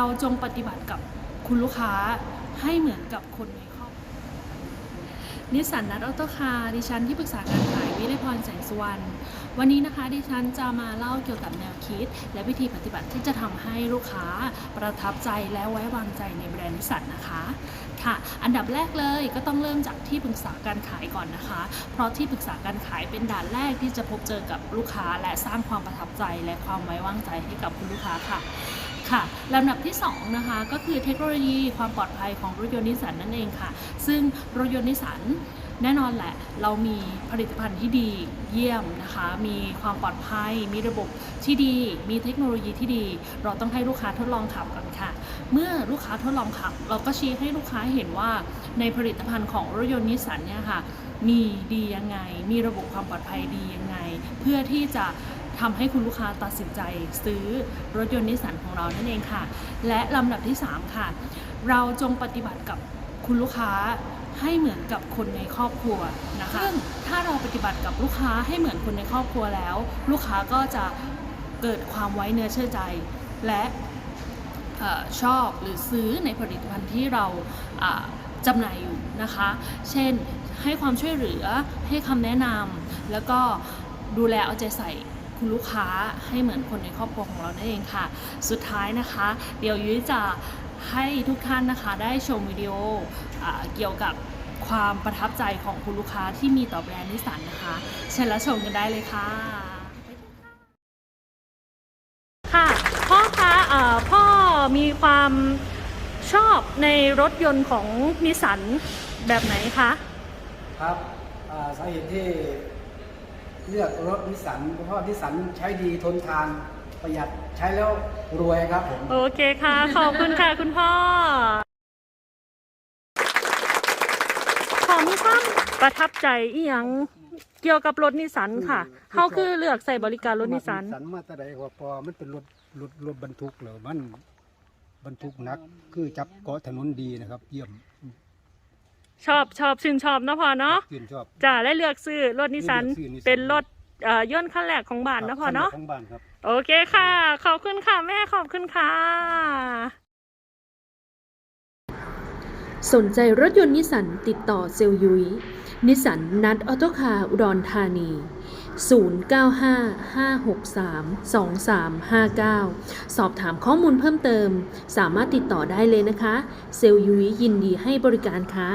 เราจงปฏิบัติกับคุณลูกค้าให้เหมือนกับคนในครอบนิสสันนัทออโตคาร์ดิฉันที่ปรึกษาการขายวิไลพรแสงสุวรรณวันนี้นะคะ ดิฉันจะมาเล่าเกี่ยวกับแนวคิด และวิธีปฏิบัติที่จะทำให้ลูกค้าประทับใจและไว้วางใจในแบรนด์นิสสันนะคะค่ะ อันดับแรกเลยก็ต้องเริ่มจากที่ปรึกษาการขายก่อนนะคะ เพราะที่ปรึกษาการขายเป็นด่านแรกที่จะพบเจอกับลูกค้า และสร้างความประทับใจและความไว้วางใจให้กับคุณลูกค้าค่ะ ค่ะลำดับที่2นะคะก็คือเทคโนโลยีความปลอดภัยของรถยนต์นิสสันนั่นเองค่ะ ซึ่งรถยนต์นิสสันแน่นอนแหละ เรามีผลิตภัณฑ์ที่ดีเยี่ยมนะคะ มีความปลอดภัย มีระบบที่ดี มีเทคโนโลยีที่ดี เราต้องให้ลูกค้าทดลองขับก่อนค่ะ เมื่อลูกค้าทดลองขับ เราก็ชี้ให้ลูกค้าเห็นว่าในผลิตภัณฑ์ของรถยนต์นิสสันเนี่ยค่ะ มีดียังไง มีระบบความปลอดภัยดียังไง เพื่อที่จะ ทำให้คุณลูกค้าตัดสินใจซื้อรถยนต์นิสสันของเรานั่นเองค่ะ และลำดับที่ 3 ค่ะ เราจงปฏิบัติกับคุณลูกค้าให้เหมือนกับคนในครอบครัวนะคะซึ่งถ้าเราปฏิบัติกับลูกค้าให้เหมือนคนในครอบครัวแล้ว ลูกค้าก็จะเกิดความไว้เนื้อเชื่อใจ และเออชอบหรือซื้อในผลิตภัณฑ์ที่เราอ่าจำหน่ายอยู่นะคะ เช่นให้ความช่วยเหลือให้คำแนะนำแล้วก็ดูแลเอาใจใส่ คุณลูกค้าให้เหมือนคนในครอบครัวของเรานั่นเองค่ะ สุดท้ายนะคะ เดี๋ยวยุ้ยจะให้ทุกท่านนะคะได้ชมวิดีโออ่าเกี่ยวกับความประทับใจของคุณลูกค้าที่มีต่อแบรนด์นิสสันนะคะ เชิญรับชมกันได้เลยค่ะ ค่ะ พ่อคะเอ่อพ่อมีความชอบในรถยนต์ของนิสสันแบบไหนคะ ครับอ่าสาเหตุที่ เลือกรถนิสสันเพราะนิสสันใช้ดีทนทานประหยัดใช้แล้วรวยครับผม โอเคค่ะ ขอบคุณค่ะคุณพ่อ ขอมีความประทับใจอีหยังเกี่ยวกับรถนิสสันค่ะเขาคือเลือกใส่บริการรถนิสสันนิสสันมาแต่ใดกว่าพอมันเป็นรถรถรถบรรทุกเหรอมันบรรทุกหนัก คือจับเกาะถนนดีนะครับ เยี่ยม ชอบชอบชื่นชอบเนาะพ่อเนาะชื่นชอบ จ้าและเลือกซื้อรถนิสสันเลือกซื้อนิสสัน เป็นรถเอ่อย่นต์ขั้นแรกของบ้านเนาะพ่อเนาะ ของบ้านครับ โอเคค่ะ ขอบคุณค่ะ แม่ขอบคุณค่ะ สนใจรถยนต์นิสสันติดต่อเซลลยุยนิสสันนัดออโตคาร์อุดรธานี 0955632359 สอบถามข้อมูลเพิ่มเติม สามารถติดต่อได้เลยนะคะ เซลลยุยยินดีให้บริการค่ะ